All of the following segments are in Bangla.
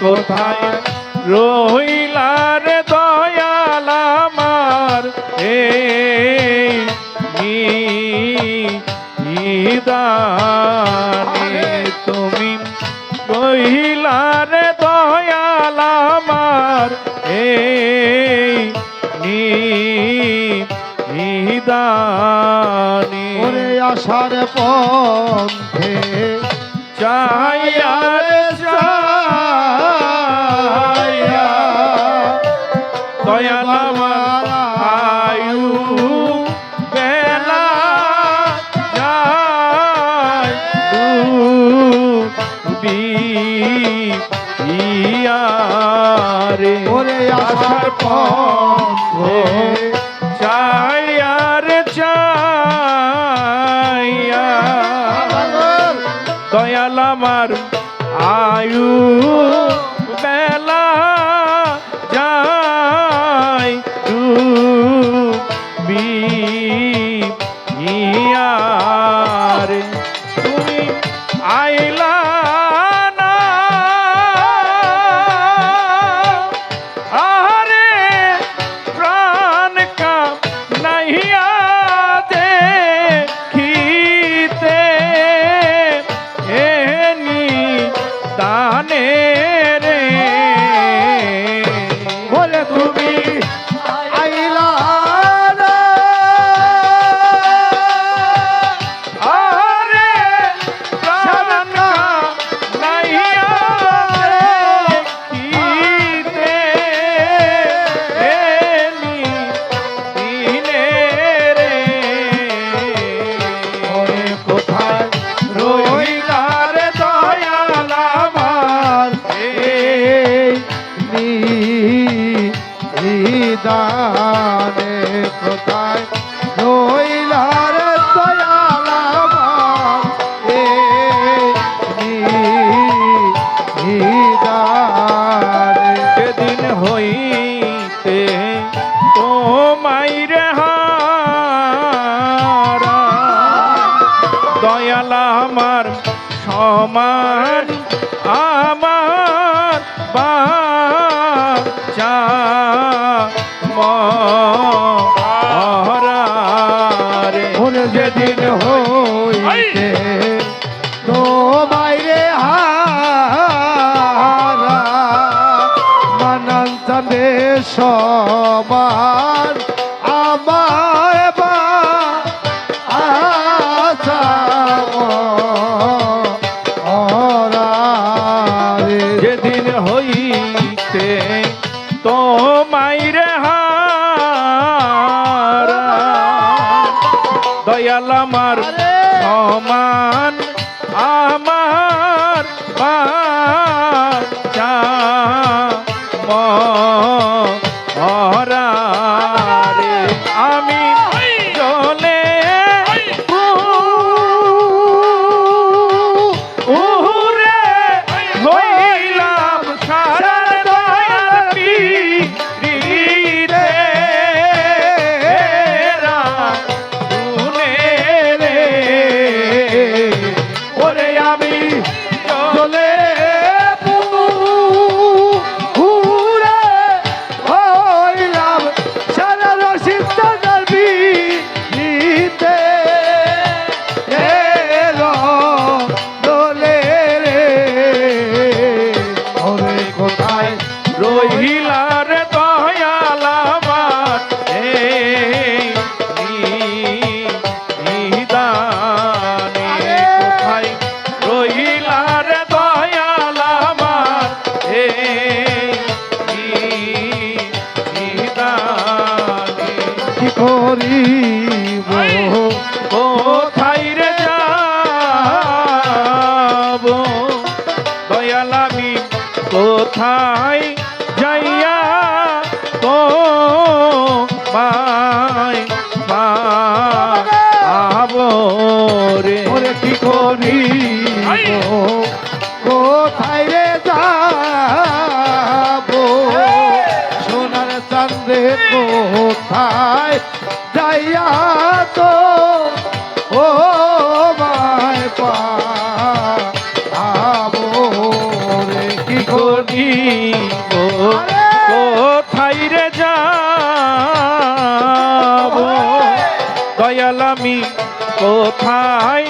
কোথায়? রহিলার দয়াল আমার নিদানে তুমি রহিলার দয়াল আমার এই নিদানে। ওরে পথে আশার দয়াল আমার সমান আমার বাচা মহারে যেদিন হইতে তোমায় রে হারা মানান চাঁদে আমার তো মাইরে হার। দয়াল আমার সমান আমি করিব? কোথায় রে যাব? দয়াল আমি কোথায় যাইয়া তো মাই পাব রে? ওরে কি করিব? কোথায় রে যাব? সোনার চাঁদে কোথায় যাইয়া তো? ও মায় পা কি করি? কোথায় রে যাব? দয়াল আমি কোথায়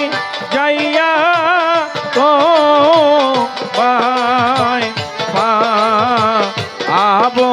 যাইয়া তো? পাই আবো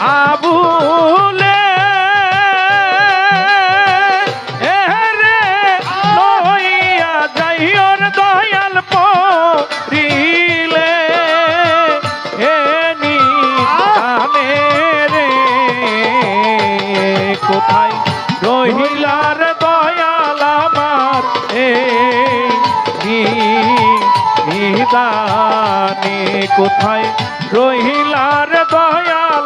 আবুলে এরে লইয়া যাইওর দয়াল পরিলে। এনি আনে রে, কোথায় রহিলার দয়াল আমার? এই নিদানে কোথায় রহিলার